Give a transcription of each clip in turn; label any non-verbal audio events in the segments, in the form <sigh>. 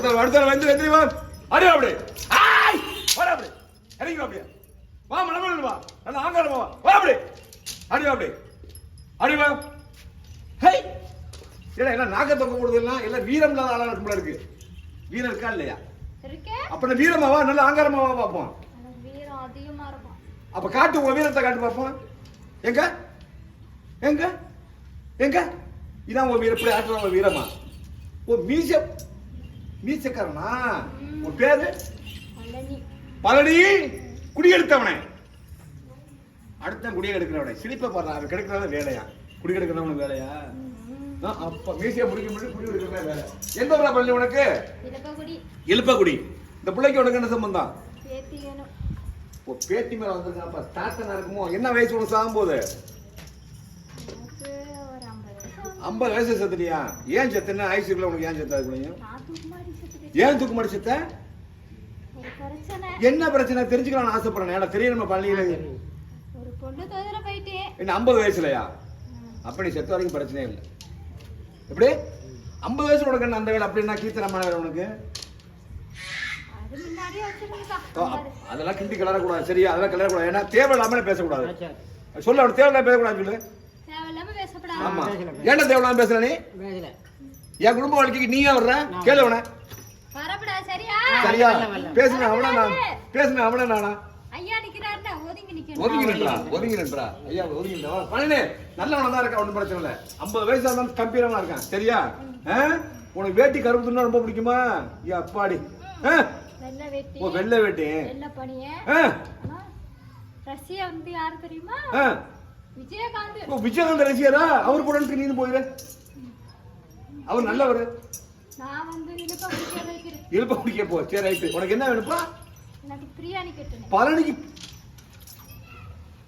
அடுத்த அடுத்த வந்து வந்து வா அடி அப்படி ஆய்! வர அப்படி இறங்கி வா அப்படியே வா மலமல வா. நல்லா ஆங்காரமா வா. வா அப்படி அடி அப்படி அடி வா. ஹை! ஏடா எல்லாம் நாக்க தொங்க போடுறதெல்லாம் எல்லாம் வீரம் இல்லாத ஆளா இருக்கும்ல இருக்கு. வீரம் இருக்கா இல்லையா? அப்ப நான் வீரமாவா நல்லா ஆங்காரமாவா பார்ப்போம். வீரம் அப்ப காட்டு உங்க வீரத்தை காட்டு பார்ப்போம். எங்க? எங்க? எங்க? இதான் உங்க வீர இப்படி ஆட்டுற உங்க வீரமா. ஓ மீச மீசக்காரனா? உன் பேரு? பழனி. குடியெடுத்தவனே. அடுத்த குடியெடுக்கிறவனே. சிரிப்பை பாடுறா அவன் கிடைக்கிறத வேலையா? குடியெடுக்கிறவனுக்கு வேலையா? அப்ப மீசையை முடிக்க முடியும் குடி எடுக்கிறதா வேலை. எந்த ஊரா பழனி உனக்கு? இழுப்பக்குடி இந்த பிள்ளைக்கு உனக்கு என்ன சம்பந்தம்? பேத்தி ஓ பேட்டி மேல வந்திருக்காப்பா. தாத்தனா இருக்குமோ? என்ன வயசு உனக்கு சாகும் போது? எனக்கு ஒரு ஐம்பது வயசு. செத்துட்டியா? ஏன் செத்துனா? ஐசியூல உனக்கு ஏன் செத்தா முடியும் நான் தூக்குமாடி செத்துட்டேன் ஏன் தூக்கு மாடி செத்த ஒரு பிரச்சனை. என்ன பிரச்சனை? தெரிஞ்சுக்கலாம்னு ஆசைப்படுறேன். ஏன்னா தெரியணுமா பழனியில ஒரு பொண்ணு என்ன ஐம்பது வயசுலயா? அப்ப நீ செத்த வரைக்கும் பிரச்சனையே இல்லை. எப்படி? ஐம்பது வயசு உனக்கு அந்த வேலை? அப்படின்னா கீர்த்தனமான வேலை உனக்கு? அதெல்லாம் கிண்டி கிளறக்கூடாது. சரியா? அதெல்லாம் கிளறக்கூடாது. ஏன்னா தேவையில்லாம பேசக்கூடாது? சொல்ல அவன் தேவையில்லாம பேசக்கூடாது சொல்லு. ஆமா. ஏன்டா தேவையில்லாம பேசுற நீ? என் குடும்ப வாழ்க்கைக்கு நீயா வர்ற? கேளு அவனை. சரியா? பேசுன அவனா நான்? பேசுன அவனா நானா? ஒதுங்கி நின்றா ஒதுங்கி நின்றா ஐயா ஒதுங்கி பழனி நல்லவனா தான் இருக்கா ஒன்றும் பிரச்சனை இல்லை. ஐம்பது வயசா இருந்தாலும் கம்பீரமா இருக்கான். சரியா? உனக்கு வேட்டி கருப்பு துண்டா ரொம்ப பிடிக்குமா? ஐயா அப்பாடி. ஆ? வெள்ளை வேட்டி. ஓ வெள்ளை வேட்டி. வெள்ளை பனிய. ஆ? ரஷ்யா வந்து யாரு தெரியுமா? ஆ. விஜயகாந்த். ஓ விஜயகாந்த் ரசிகரா அவர் கூட நீ போயிரு. அவர் நல்லவர். நான் வந்து இழுப்ப குடிக்க போ சரி ரைட்டு உனக்கு என்ன வேணுப்பா பிரியாணி கட்டுனேன் பழனிக்கு.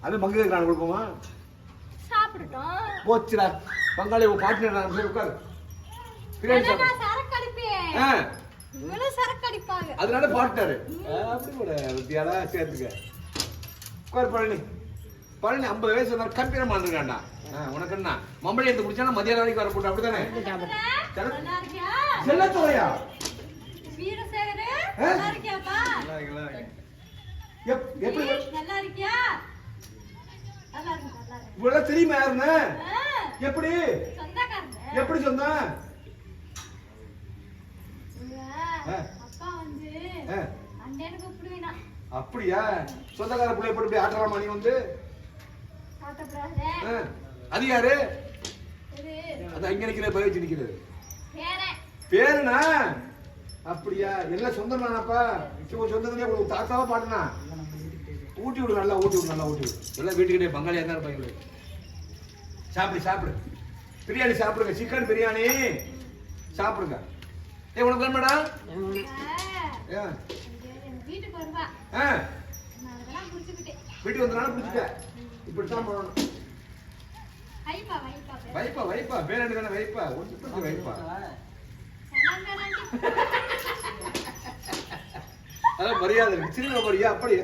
அது மங்க நான் கொடுப்போமா? சாப்பிட்டுட்டோம் போச்சுடா. பங்காளி உன் பாட்டு நான் போய் உட்காரு. பிரியாணி சரக்கு அடிப்பேன் இவளும் சரக்கு அடிப்பாங்க அதனால பாட்டாரு அப்படி கூட வித்தியாடா சேர்த்துக்க. உட்கார் பழனி. பழனி ஐம்பது வயசு கம்பீரமா இருக்காண்டா உனக்கு என்ன? மம்பளி எடுத்து குடிச்சானா மதியானம் வரைக்கும் வர போட்டு அப்படிதானே எப்படி நல்லா இருக்கு இவ்வளவு தெரியுமா யாருன்னு? எப்படி? எப்படி சொன்ன அப்படியா? சொந்தக்கார பிள்ளை போய் ஆட்டுறாமா நீ வந்து. அது யாரு? அது அங்க நிக்கிற போய் வச்சு நிக்கிறது பேரன். அப்படியா? எல்லாம் சொந்தம் தானப்பா இப்போ சொந்தத்திலே ஒரு தாத்தாவா பாட்டுனா? ஊட்டி விடு நல்லா ஊட்டி விடு நல்லா ஊட்டி விடு. எல்லாம் வீட்டுக்கிட்டே பங்காளியா தான் இருப்பாங்க சாப்பிடு சாப்பிடு. பிரியாணி சாப்பிடுங்க. சிக்கன் பிரியாணி. சாப்பிடுங்க. ஏ உனக்கு வேணுமாடா? வீட்டுக்கு வந்தனால பிடிச்சிட்ட இப்படித்தான் பண்ணணும். வைப்பா வைப்பா வைப்பா. வைப்பா பேரண்டி தானே வைப்பா. ஒன்று வைப்பா. <laughs> அதான் மரியாதை இருக்கு. சினிமா மரியா அப்படி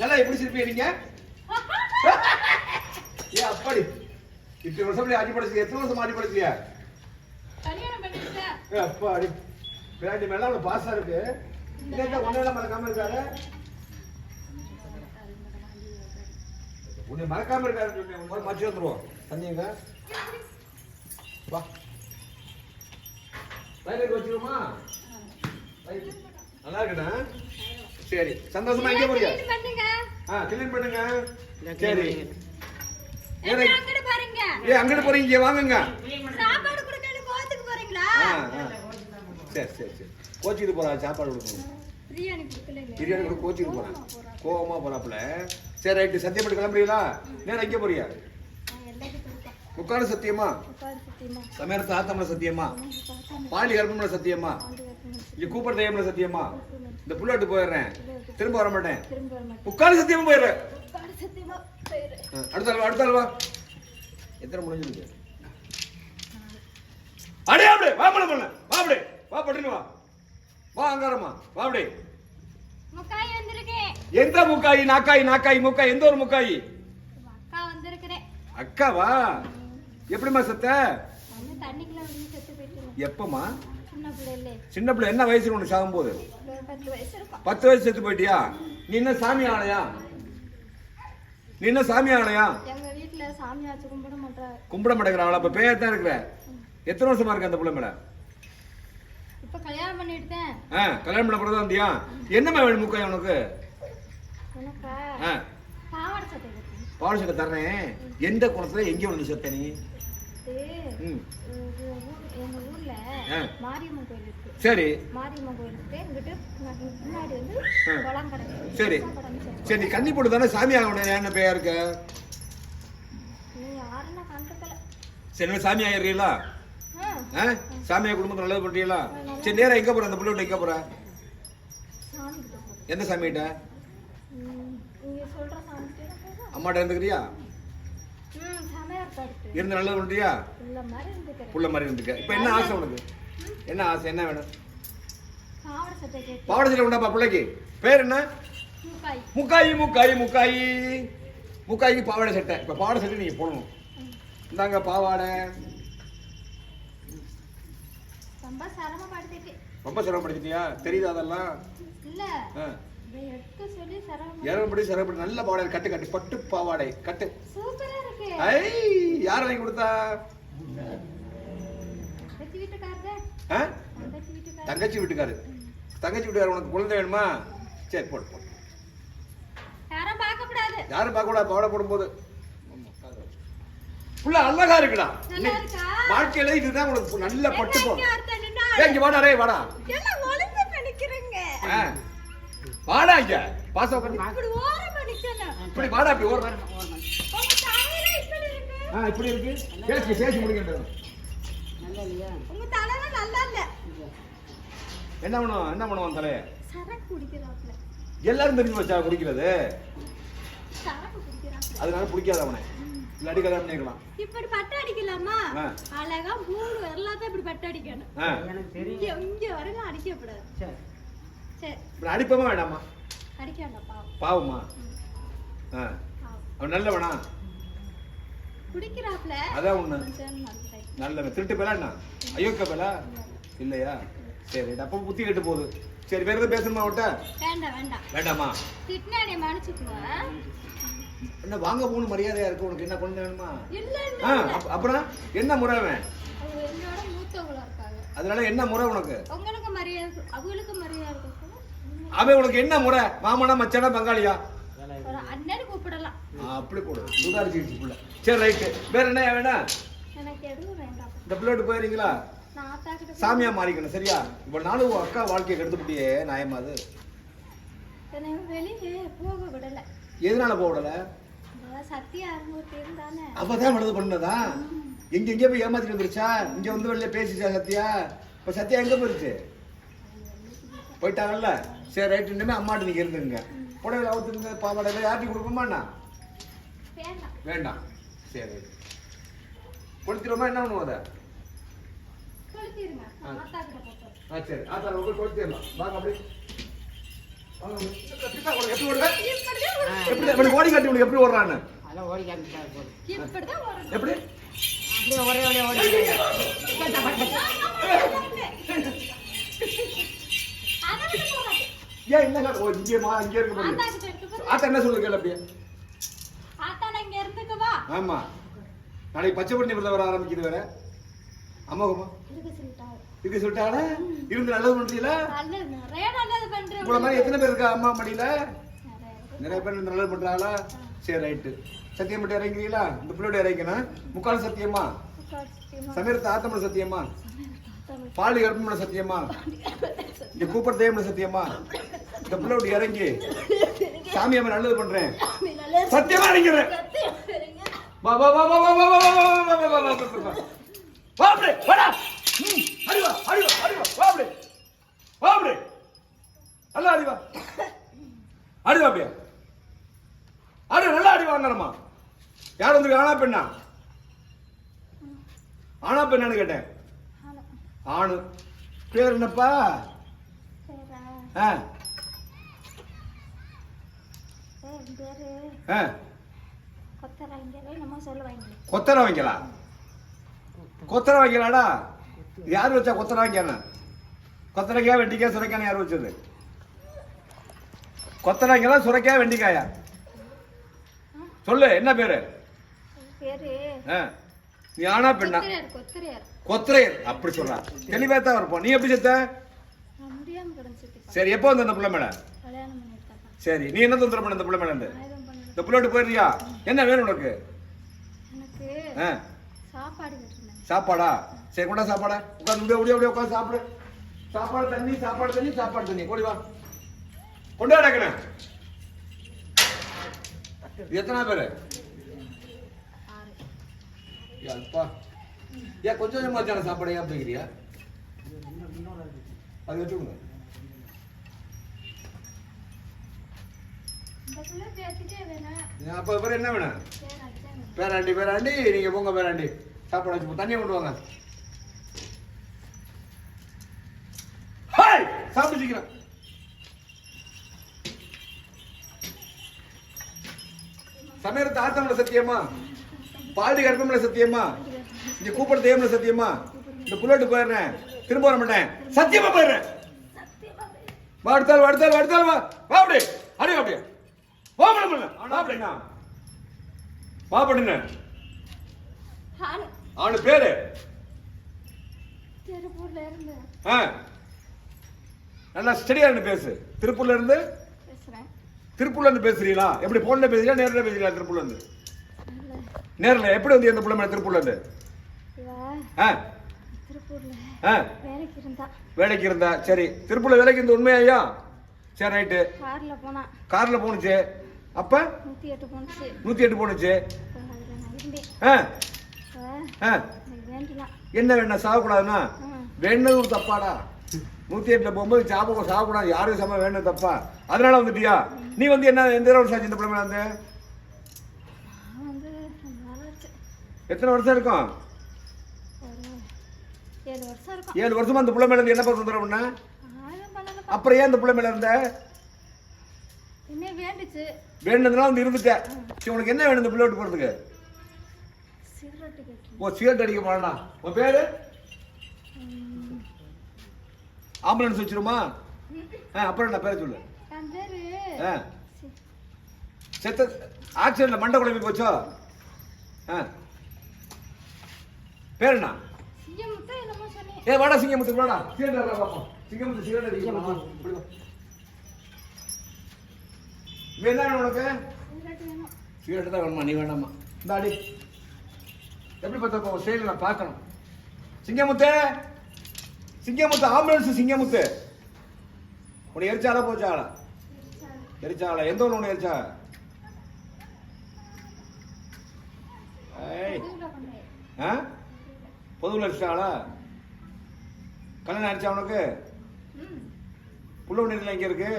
நல்லா எப்படி சிரிப்பீங்க நீங்க? ஏ அப்படி. இத்தனை வருஷம் ஆடி படைச்சு எத்தனை வருஷம் ஆடி படைச்சியா ஏ அப்பாடி பிராண்டி மேல அவ்வளவு பாசா இருக்கு. ஒன்னெல்லாம் மறக்காம இருக்காரு உன்னை மறக்காம இருக்காரு சொன்னேன் ஒரு மச்சு வந்துருவோம். தந்தீங்க வா. வயலுக்கு வச்சிருமா நல்லா இருக்குண்ணா சரி. சந்தோஷமா எங்க போறீங்க clean பண்ணுங்க. ஆ கிளீன் பண்ணுங்க. சரி. ஏ அங்கிட்டு போறீங்க. இங்க வாங்குங்க. சரி சரி சரி. கோச்சிட்டு போறா. சாப்பாடு கொடுக்கணும். பிரியாணி கூட கோச்சிட்டு போறேன். கோவமா போறாப்புல. சரி ரைட்டு. சத்தியம் பண்ணி கிளம்புறீங்களா? நேரம் எங்க போறியா? முக்காடு சத்தியமா சமயத்து ஆத்தம்ல சத்தியமா பாண்டி கருப்பம்ல சத்தியமா இங்க கூப்பிட தெய்வம்ல சத்தியமா இந்த புள்ளட்டு போயிடுறேன். திரும்ப வர மாட்டேன். முக்காடு சத்தியமா போயிடுறேன் அடுத்த ஆள் வா, அடுத்த ஆள் வா. எத்தனை முடிஞ்சிருக்கு அடே அப்படி வா பண்ண பண்ண வா வா பட்டுன்னு வா. வா அங்காரம்மா. வா எந்த முக்காயி? நாக்காய் நாக்காய் முக்காய். எந்த ஒரு முக்காயி? அக்காவா? எப்படிம்மா சத்த? எப்பமா சின்ன பிள்ளை என்ன வயசு உனக்கு சாகும் போது? பத்து வயசு செத்து போயிட்டியா? நீ என்ன சாமி ஆணையா நீ என்ன சாமி ஆச்சு கும்பிட மாட்டேங்கிறாங்களா அப்ப பேயத்தான் இருக்கிற. எத்தனை வருஷமா இருக்கு அந்த பிள்ளை மேல? இப்ப கல்யாணம் பண்ணிட்டுதேன் ஆ கல்யாணம் பண்ண பிறகு வந்தியா? என்னம்மா வேணும் முக்காய் உனக்கு? ஆ. பாவாடை சட்டை சட்டை தர்றேன். எந்த குளத்துல எங்க வந்து செத்த நீ? எங்க ஊர்ல. மாரியம்மன் கோயில் இருக்கு. சரி. மாரியம்மன் கோயில் இருக்கு. முன்னாடி வந்து ஆ. குளம் கிடக்கு சரி. சரி. கன்னி போட்டு தானே சாமி ஆகணும் என்ன பேயா இருக்க? நீ யாருன்னா கண்டுக்கல. சரி சாமி ஆகிறீங்களா ஆ, ஆ சாமியா குடும்பத்தை நல்லது பண்றீங்களா? சரி நேரா எங்க போற? அந்த பிள்ளை எங்க போற? எந்த சாமிகிட்ட? அம்மாட்ட இருந்துக்கிறியா? இருந்து நல்லது பண்றியா? மாதிரி புள்ள மாதிரி இருந்துக்க. இப்ப என்ன ஆசை உனக்கு? என்ன ஆசை? என்ன வேணும்? பாவாடை சட்டை உண்டாப்பா பிள்ளைக்கு? பேர் என்ன? முக்காயி முக்காயி முக்காயி. முக்காய்க்கு பாவாடை சட்டை. இப்போ பாவாடை சட்டை நீங்கள் போடணும். இந்தாங்க பாவாடை. ரொம்ப சிரமப்படுத்திட்டு. ரொம்ப சிரமப்படுத்திட்டியா? தெரியுதா அதெல்லாம்? இல்ல. இரவுபடி சிரமப்படி நல்ல பாவாடை கட்டு கட்டு பட்டு பாவாடை கட்டு. சூப்பரா இருக்கு. ஐ யார் வாங்கி கொடுத்தா? தங்கச்சி வீட்டுக்காரு. தங்கச்சி வீட்டுக்காரு உனக்கு குழந்தை வேணுமா? சரி போடு போடு. யாரும் பார்க்கக்கூடாது. யாரும் பார்க்க கூடாது பாவாடை போடும்போது. புள்ள அழகா இருக்குடா. வாழ்க்கையில இதுதான் உனக்கு நல்ல பட்டுக்கும் இங்க வாடா ரே வாடா. வாடா இங்க. பாச இப்படி வாடா இப்படி ஓடுற ஆ இப்படி இருக்கு. பேசி பேசி முடிக்கின்றது என்ன பண்ணுவோம் என்ன பண்ணுவோம் தலைய எல்லாரும் தெரிஞ்சு வச்சா குடிக்கிறது. அதனால பிடிக்காது அவனை. இல்லாட்டி கல்யாணம் பண்ணிக்கலாம் இப்படி பட்டு அடிக்கலாமா. அழகா மூணு எல்லாத்தையும் இப்படி பட்டு அடிக்கணும். ஆ. இங்க இங்க வரைக்கும் அடிக்கக்கூடாது சரி. இப்படி அடிப்பமா வேண்டாமா? அடிக்க வேண்டாம் பாவம் பாவமா. ஆ. அவன் நல்லவனா? குடிக்கிறாப்ல அதான் ஒண்ணு. கொஞ்சம் நல்ல நல்லவன். திருட்டு பேலா என்ன? அயோக்கிய பேலா இல்லையா? சரி அப்போ புத்தி கெட்டு போகுது. சரி வேற எதுவும் பேசணுமா அவட்ட வேண்டாம் வேண்டாம். வேண்டாமா? திட்டினா என்னை மன்னிச்சுக்குவேன் என்ன வாங்க போகணும் மரியாதையா இருக்கு உனக்கு என்ன கொண்டு வேணுமா? அப்புறம் என்ன முறை அவன்? அதனால என்ன முறை உனக்கு? அவன் உனக்கு என்ன முறை? மாமனா மச்சானா பங்காளியா? அப்படி போடு சுதாரிச்சிருச்சு புள்ள. சரி ரைட்டு வேற என்ன வேணா இந்த பிள்ளைட்டு போயிருங்களா சாமியா மாறிக்கணும் சரியா? இப்போ நானும் உன் அக்கா வாழ்க்கையை கெடுத்துட்டியே நியாயமா அது? வெளியே போக விடல. எதனால போடல அப்பதான் மனது பண்ணதா? எங்க எங்க போய் ஏமாத்திட்டு வந்துருச்சா? இங்க வந்து வெளில பேசிச்சா சத்யா? இப்ப சத்யா எங்க போயிருச்சு போயிட்டாங்கல்ல? சரி ரைட் இனிமே அம்மாட்டு நீங்க இருந்துங்க புடவை அவுத்துங்க பாவாடையில யார்ட்டி கொடுப்போமாண்ணா வேண்டாம். சரி. கொளுத்திடுமா என்ன பண்ணுவோம் அதை? ஆ. சரி. ஆத்தா ரொம்ப கொளுத்திடலாம். வாங்க அப்படி எப்படி ஓடி காட்டி உனக்கு எப்படி ஓடுறான்னு? எப்படி? ஒரே ஒரே ஏன் என்ன ஓ இங்கே மா இங்கே என்ன சொல்லுங்க கேள் அப்படியே. ஆத்தா இங்க ஆமா. நாளைக்கு பச்சை பண்ணி விரதம் வர ஆரம்பிக்குது வேற. அம்மா இருக்க சொல்லிட்டாடா இருந்து நல்லது பண்றேன் உங்களை மாதிரி எத்தனை பேர் இருக்கா அம்மா மடியில நிறைய பேர் நல்லது பண்றாங்களா சரி ரைட்டு சத்தியம் மட்டும் இறங்கிறீங்களா இந்த பிள்ளையோட இறங்கினா முக்கால் சத்தியமா. சமீரத்தை ஆத்தமன சத்தியமா. பாலி கர்ப்பமன சத்தியமா இந்த கூப்பர் தேவமன சத்தியமா இந்த பிள்ளையோட இறங்கி சாமி அம்மா நல்லது பண்றேன் சத்தியமா இறங்கிறேன். வா வா வா வா வா வா வா வா வா வா வா வா வா வா அடிவா அடிவா அறிவா வா அப்படி. வா நல்லா அடிவா அடிவா அப்படியே அடி நல்லா அடிவா அண்ணனம்மா யார் வந்து ஆனா பெண்ணா? ஆனா பெண்ணான்னு கேட்டேன். ஆணு. பேர் என்னப்பா? ஆ. கொத்தரா வைங்களா கொத்தரா வைக்கலாடா யார் வச்சா கொத்தரை வைக்கான கொத்தரைக்காய் வெண்டிக்காய் சுரைக்காய் யார் வச்சது? கொத்தரைக்காய் சுரைக்காய் வெண்டிக்காயா? சொல்லு என்ன பேரு. நீ ஆனா பெண்ணா? கொத்திரையார் அப்படி சொல்றா. தெளிவா தான் இருப்போம். நீ எப்படி செத்த? சரி எப்போ வந்து அந்த பிள்ளை பண்ணிருக்காப்பா சரி நீ என்ன தொந்தரவு பண்ண இந்த பிள்ளை பண்ணது இந்த பிள்ளை விட்டு போயிருக்கியா? என்ன வேணும் உனக்கு? சாப்பாடு? கட்டிருந்தேன் சாப்பாடா. உட்காந்து முடிய முடிய முடிய உட்காந்து சாப்பிடு. சாப்பாடு தண்ணி சாப்பாடு தண்ணி சாப்பாடு தண்ணி. ஓடி வா. கொண்டா இது எத்தனை பேரு? அப்பா ஏன் கொஞ்சம் கொஞ்சமா வச்சான சாப்பாடு. ஏன் போய்க்கிறியா அது வச்சு விடுங்க இந்த பிள்ளை பேசிட்டே வேணாம் நான் அப்ப பேர் என்ன வேணும். பேராண்டி பேராண்டி நீங்க போங்க பேராண்டி சாப்பாடு வச்சு. தண்ணியை கொண்டு வாங்க. ஹாய்! சாப்பிட்டு சீக்கிரம். சமையல் தாத்தமல சத்தியமா? பாடி கர்ப்பமல சத்தியமா? இங்க கூப்பிட தேவமல சத்தியமா? இந்த புல்லட்டு போயிடுறேன். திரும்ப வர மாட்டேன். சத்தியமா போயிடுறேன். வா அடுத்தால் வா அடுத்தால் வா அடுத்தால் வா. வா அப்படி. அடி அப்படியே வா பண்ண வா அப்படின்னா வா பண்ணுங்க ஆணு அவனு பேரு. திருப்பூர்ல இருந்து ஆ. நல்லா ஸ்டடியா இருந்து பேசு. திருப்பூர்ல இருந்து? திருப்பூர்ல இருந்து பேசுறீங்களா? எப்படி போன்ல பேசுறீங்களா நேர்ல பேசுறீங்களா திருப்பூர்ல இருந்து? நேர்ல. எப்படி வந்து எந்த புள்ள திருப்பூர்ல இருந்து? வேலைக்கு இருந்தா. சரி. திருப்பூர்ல வேலைக்கு இருந்த உண்மையா ஐயா? சரி ரைட்டு. கார்ல போனா. கார்ல போணுச்சு. அப்ப? நூத்தி எட்டு போனுச்சு நூத்தி எட்டு வேண்டலாம் என்ன வேணா சாகக்கூடாதுன்னா ஒரு தப்பாடா? நூத்தி எட்டுல போகும்போது சாப்பிட சாப்பிடாது. யாரும் சம வேணும் தப்பா? அதனால வந்துட்டியா? நீ வந்து என்ன எந்த வருஷம் ஆச்சு இந்த பிள்ளை வந்து? எத்தனை வருஷம் இருக்கும்? ஏழு வருஷமா அந்த பிள்ளை மேல இருந்து என்ன தொந்தரவு பண்ண அப்புறம் ஏன் இந்த பிள்ளை மேல இருந்த? வேண்டதுனால வந்து இருந்துட்ட. சரி உனக்கு என்ன வேணும் இந்த பிள்ளை விட்டு போறதுக்கு? ஓ சிகரெட் அடிக்க போறா உன் பேரு? ஆம்புலன்ஸ் வச்சிருமா? ஆ அப்புறம் என்ன பேரை சொல்லு? ஆ. செத்த ஆக்சிடென்ட்ல மண்டை குழம்பி போச்சோ? ஆ. பேர் என்ன? சிங்கமுத்தா என்னமோ சொன்னேன். ஏ வாடா சிங்கமுத்து வாடா. அடிக்கலாம் பாப்போம். சிங்கமுத்து சிகரெட் அடிக்கலாம் இப்படி வா. இவன் என்ன வேணும் உனக்கு? சிகரெட் வேணும். தான் வேணுமா? நீ வேண்டாமா? இந்த அடி. எப்படி பார்த்தா ஸ்டைல நான் பார்க்கணும். சிங்கமுத்து! சிங்கமுத்து ஆம்புலன்ஸ் சிங்கமுத்து. உன்னை எரிச்சாலா போச்சாளா எரிச்சாளா எந்த ஒன்று உன்னை எரிச்சா? ஏய். ஆ? பொதுவில் அடிச்சாளா கல்யாணம் அடிச்சா உனக்கு? ம் புள்ள இங்கே இருக்கு?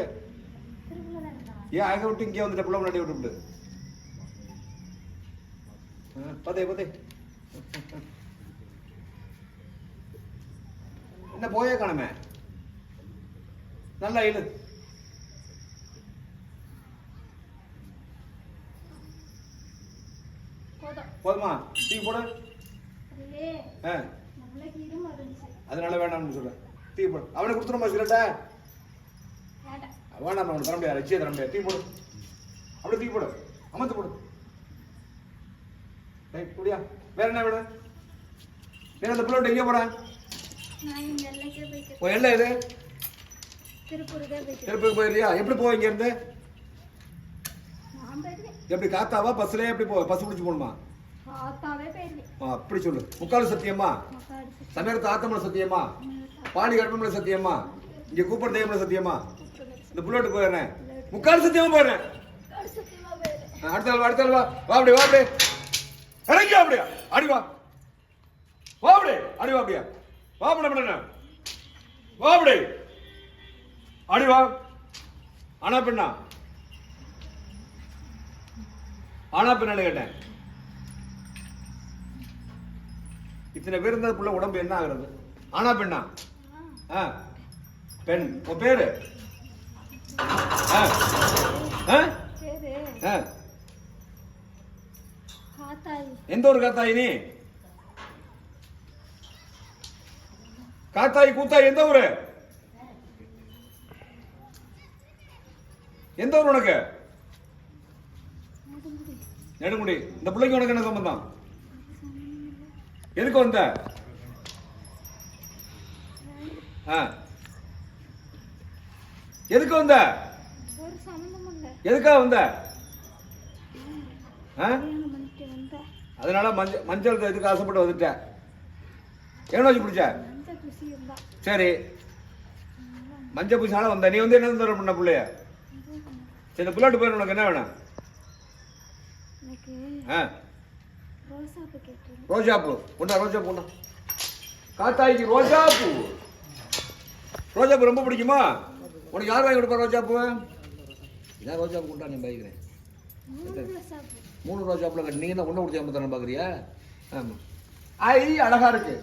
ஏன் அங்கே விட்டு இங்கே வந்துட்ட? புள்ள முன்னாடி விட்டு பார்த்தே பதே பதே என்ன போயே காணுமே. நல்லா இழு போதும். டீ போடு. அதனால வேணாம்னு சொல்றேன் டீ போடு. அவனுக்கு கொடுத்துருமா சிகரெட்டா. வேண்டாம். அவனுக்கு தர முடியாது. லட்சியம் தர முடியாது. டீ போடு. அப்படியே டீ போடு. அமர்த்து போடு. ரைட் குடியா. வேற என்ன வேணும்? வேற அந்த பிள்ளை எங்கே போட உன் எல்லாம் இது திருப்பூருக்கே போயிடுறியா எப்படி போவீங்க இருந்து எப்படி காத்தாவா பஸ்லயே எப்படி போ பஸ் பிடிச்சு போகணுமா? அப்படி சொல்லு. முக்கால் சத்தியமா? சமயத்து ஆத்தமல சத்தியமா? பாடி கடுப்பமல சத்தியமா? இங்க கூப்பிட தெய்வமல சத்தியமா? இந்த புல்லட்டு போயிடுறேன். முக்கால் சத்தியமா போயிடுறேன். அடுத்த ஆள் வா, அடுத்த ஆள் வா அப்படியே வா அப்படியே. இறங்கி அப்படியே. அடி வா. வா அப்படியே அடி வா அப்படியே. வா பண்ண வா அப்படியே அடி வா. ஆனா பெண்ணா. ஆனா பெண்ணான்னு கேட்டேன். இத்தனை பேர் இருந்தா புள்ள உடம்பு என்ன ஆகுறது? ஆனா பெண்ணா? ஆ. பெண். உன் பேரு? எந்த ஒரு காத்தாயி காத்தாய் கூத்தாய் எந்த ஊரு? எந்த ஊர் உனக்கு? நெடுமுடி இந்த பிள்ளைக்கு உனக்கு என்ன சம்பந்தம்? எதுக்கு வந்த. எதுக்கு வந்த? எதுக்காக வந்த? அதனால மஞ்சள் மஞ்சள் இதுக்கு ஆசைப்பட்டு வந்துட்டேன் எவ்வளோ வச்சு பிடிச்ச? சரி. மஞ்சள் பூசினால வந்த. நீ வந்து என்ன தர பண்ண பிள்ளைய? சரி இந்த புள்ளாட்டு போயிரு உனக்கு என்ன வேணும்? ஆ. கேட்டிருந்தேன் ரோஜாப்பூ. கொண்டா ரோஜாப்பூ கொண்டா. காத்தாய்க்கு ரோஜாப்பூ. ரோஜாப்பூ ரொம்ப பிடிக்குமா? உனக்கு யார் வாங்கி கொடுப்பா ரோஜாப்பூ இதான் ரோஜாப்பூ கொண்டா நீ பைக்கிறேன் மூணு ரோஜாப்பூல கட்டி நீங்கள் தான் ஒன்று கொடுத்து பார்க்குறியா ஆமாம் ஐ அழகா இருக்கு.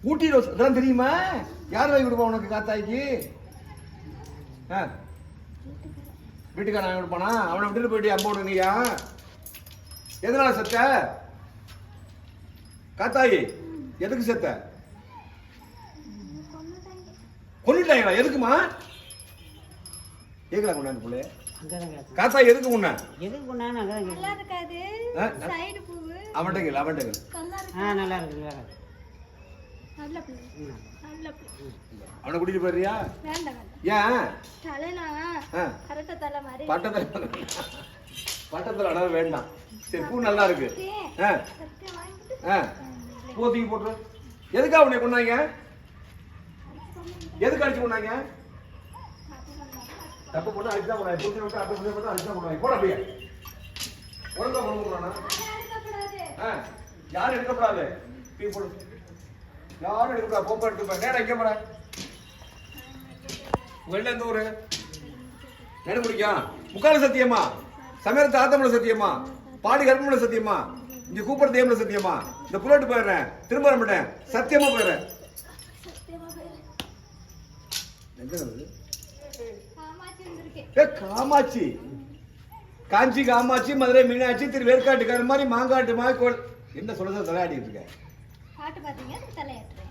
ஊட்டி ரோஸ் இதெல்லாம் தெரியுமா? யார் வாங்கி கொடுப்பா உனக்கு காத்தாய்க்கு? ஆ. வீட்டுக்காரன் வாங்கி கொடுப்பானா? அவனை விட்டுட்டு போயிட்டு அம்போடு நீயா? எதனால செத்த? காத்தாயி எதுக்கு செத்த? கொண்டுட்டாங்க கொண்டுட்டாங்களா எதுக்குமா? கேட்கலாம் கொண்டாந்து பிள்ளை. காத்தாய் எதுக்கு முன்ன எதுக்கு கிடக்கும் நல்லா இருக்காது. ஆ, சைடு பூவு. அவன்கிட்ட அவன்கிட்ட நல்லா இருக்கு. அவனை கூட்டிட்டு வேண்டாம் ஏன்? பட்டத்தில் பட்டத்தில் அடவே வேண்டாம். சரி பூ நல்லா இருக்கு. பூ தூக்கி போட்டுரு. எதுக்காக உன்னை கொண்டாங்க எதுக்கு அடிச்சு கொண்டாங்க தப்பு போட்டு அடிச்சு தான் கொண்டாங்க. புரிஞ்சு விட்டு புரிஞ்சு விட்டு அடிச்சு தான் கொண்டாங்க. போட அப்படியே. கொண்டு போறானா ஆ. யாரும் எடுக்கக்கூடாது. டீ போடு. யாரும் எடுக்கக்கூடாது. போப்பா எடுத்து நேரம் எங்கே போற வெளில எந்த ஊரு? நெடு பிடிக்கும் முக்கால சத்தியமா? சமயத்து ஆத்தமல சத்தியமா? பாடி கர்ப்பமல சத்தியமா? இங்க கூப்பிட தேவல சத்தியமா? இந்த புல்லட்டு போயிடுறேன். திரும்ப வர மாட்டேன். சத்தியமா போயிடுறேன். எங்க காமாட்சி ஏ காமாட்சி. காஞ்சி காமாட்சி மதுரை மீனாட்சி திரு வேற்காட்டுக்கார மாதிரி மாங்காட்டு மாதிரி கோல் என்ன சொல்றது தலையாடிட்டு இருக்க? பாட்டு பார்த்தீங்க அதுக்கு தலையாட்டுறேன்